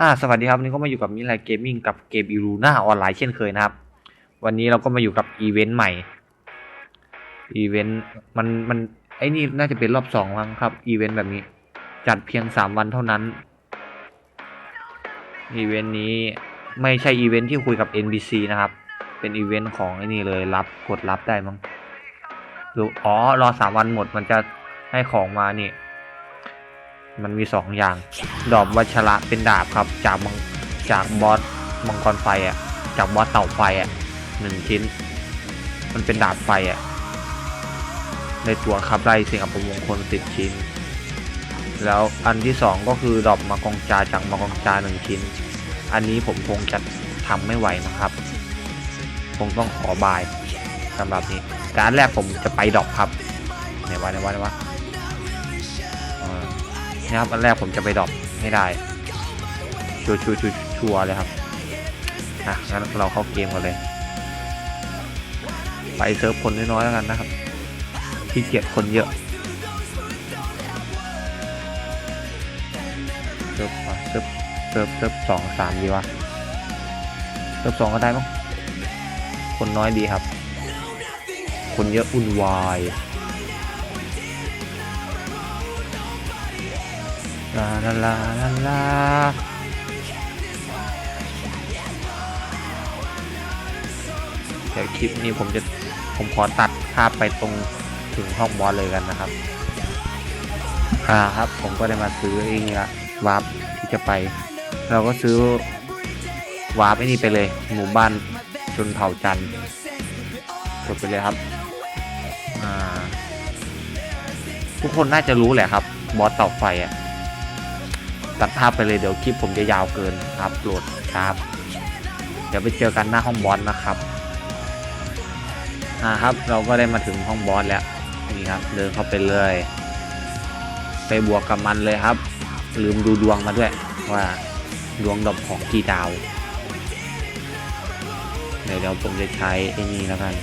อ่าสวัสดีครับวันนี้ก็มาอยู่กับมิไลเกมมิ่งกับเกมอีลูน่าออนไลน์เช่นเคยนะครับ วันนี้เราก็มาอยู่กับอีเวนต์ใหม่อีเวนต์มันมันไอ้นี่น่าจะเป็นรอบสองมั้งครับอีเวนต์แบบนี้ จัดเพียงสามวันเท่านั้นอีเวนต์นี้ไม่ใช่อีเวนต์ที่คุยกับ NBC นะครับ เป็นอีเวนต์ของไอ้นี่เลยรับกดรับได้มั้งหรืออ๋อรอสามวันหมดมันจะให้ของมานี่ มันมีสองอย่าง ดอกวัชระเป็นดาบครับจากมังจากบอสมังกรไฟอะจากบอสเต่าไฟอะหนึ่งชิ้น มันเป็นดาบไฟอะในตัวขับไล่สิ่งอัปมงคลสิบชิ้น แล้วอันที่สองก็คือดอกมากองจาจากมากองจาหนึ่งชิ้น อันนี้ผมคงจะทำไม่ไหวนะครับ คงต้องขอบายสำหรับนี้ การแรกผมจะไปดอกครับไหนวะไหนวะไหนวะ นะครับ อันแรกผมจะไปดรอปให้ได้ ชัวชัวชัวชัวเลยครับอะงั้นเราเข้าเกมกันเลย ไปเซิร์ฟคนน้อยๆแล้วกันนะครับที่เกียจคนเยอะเซิร์ฟอะเซิร์ฟเซิร์ฟเซิร์ฟสองสามดีวะเซิร์ฟสองก็ได้มั้งคนน้อยดีครับ คนเยอะอุ่นวาย ลาลาลาลาลาเดี๋ยวคลิปนี้ผมจะผมขอตัดภาพไปตรงถึงห้องบอสเลยกันนะครับ อ่าครับผมก็ได้มาซื้อไอ้นี่ละวาร์ปที่จะไป เราก็ซื้อวาร์ปไอ้นี่ไปเลยหมู่บ้านชนเผ่าจันทร์กดไปเลยครับอ่าทุกคนน่าจะรู้แหละครับ บอสเต่าไฟอะ ตัดภาพไปเลยเดี๋ยวคลิปผมจะยาวเกินครับโหลดครับ เดี๋ยวไปเจอกันหน้าห้องบอสนะครับอ่าครับ เราก็ได้มาถึงห้องบอสแล้วนี่ครับ เดินเข้าไปเลย ไปบวกกับมันเลยครับ ลืมดูดวงมาด้วยว่าดวงดอกของกี่ดาวเดี๋ยวเดี๋ยวผมจะใช้ไอ้นี่แล้วกัน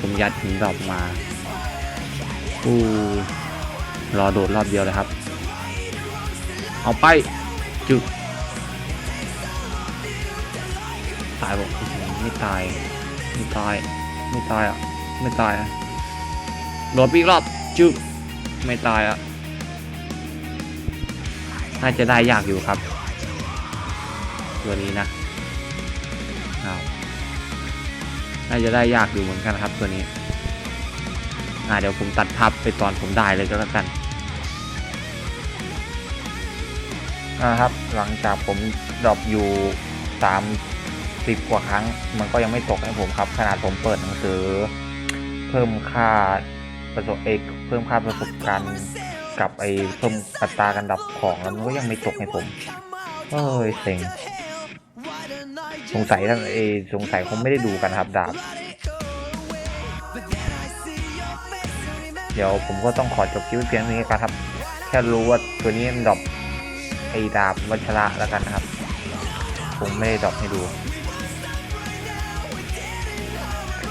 ผมยัดถึงดอกมาอู้รอโดดรอบเดียวเลยครับ เอาไปจึกตายบอกไม่ตาย ไม่ตาย ไม่ตายอะ ไม่ตายอะโดดไปอีกรอบจึกไม่ตายอะ น่าจะได้ยากอยู่ครับ ตัวนี้นะน่าจะได้ยากอยู่เหมือนกันครับตัวนี้ อ่าเดี๋ยวผมตัดภาพไปตอนผมได้เลยก็แล้วกัน นะครับ หลังจากผมดรอปอยู่สามสิบกว่าครั้ง มันก็ยังไม่ตกให้ผมครับ ขนาดผมเปิดหนังสือ เพิ่มค่าประสบเอกเพิ่มค่าประสบการณ์กับไอ้เพิ่มอัตราการดับของแล้วมันก็ยังไม่ตกให้ผมเอ้ยเซ็งสงสัยท่านเอสงสัยคงไม่ได้ดูกันครับดาบ เดี๋ยวผมก็ต้องขอจบคลิปเพียงเท่านี้ครับ แค่รู้ว่าตัวนี้มันดรอป ไอดาบวัชระแล้วกันนะครับ ผมไม่ได้ดรอปให้ดู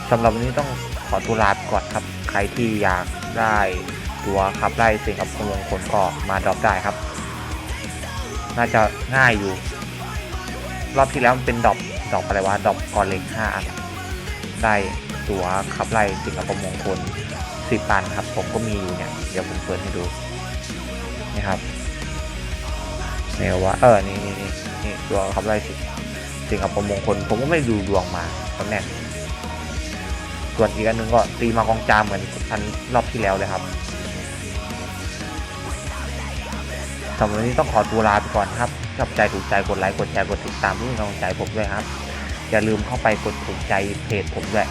สำหรับวันนี้ต้องขอตัวลาไปก่อนครับ ใครที่อยากได้ตัวขับไล่สิ่งอับมงคลก็มาดรอปได้ครับ น่าจะง่ายอยู่ รอบที่แล้วมันเป็นดรอปดรอปอะไรวะดรอปกอนเล็กห้าอันได้ตัวขับไล่สิ่งอับมงคลสิบตันครับ ผมก็มีอยู่เนี่ย เดี๋ยวผมเปิดให้ดูนี่ครับ เนี่ยว่าเออนี่นี่นี่นี่ดวงขับไล่สิสิ่งอัปมงคลผมก็ไม่ดูดวงมาตอนแรกส่วนอีกอันหนึงก็ตีมากองจามเหมือนอันรอบที่แล้วเลยครับสำหรับวันนี้ต้องขอตัวลาไปก่อนครับชอบใจถูกใจกดไลค์กดแชร์กดติดตามเพื่อนกำลังใจผมด้วยครับ อย่าลืมเข้าไปกดถูกใจเพจผมด้วย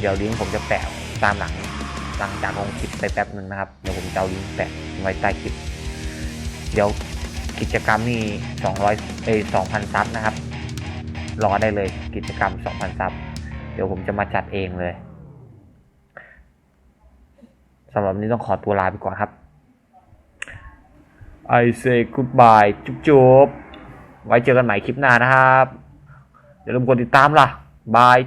เดี๋ยวลิงก์ผมจะแปะตามหลังหลังจากลงคลิปไปแป๊บหนึ่งนะครับเดี๋ยวผมจะเอาลิงก์แปะไว้ใต้คลิป เดี๋ยว กิจกรรมนี่200เอ้ย2,000 ซับนะครับ รอได้เลยกิจกรรม 2,000 ซับ เดี๋ยวผมจะมาจัดเองเลยสำหรับนี้ต้องขอตัวลาไปก่อนครับ I say goodbye จุ๊บจุบไว้เจอกันใหม่คลิปหน้านะครับ อย่าลืมกดติดตามล่ะ บาย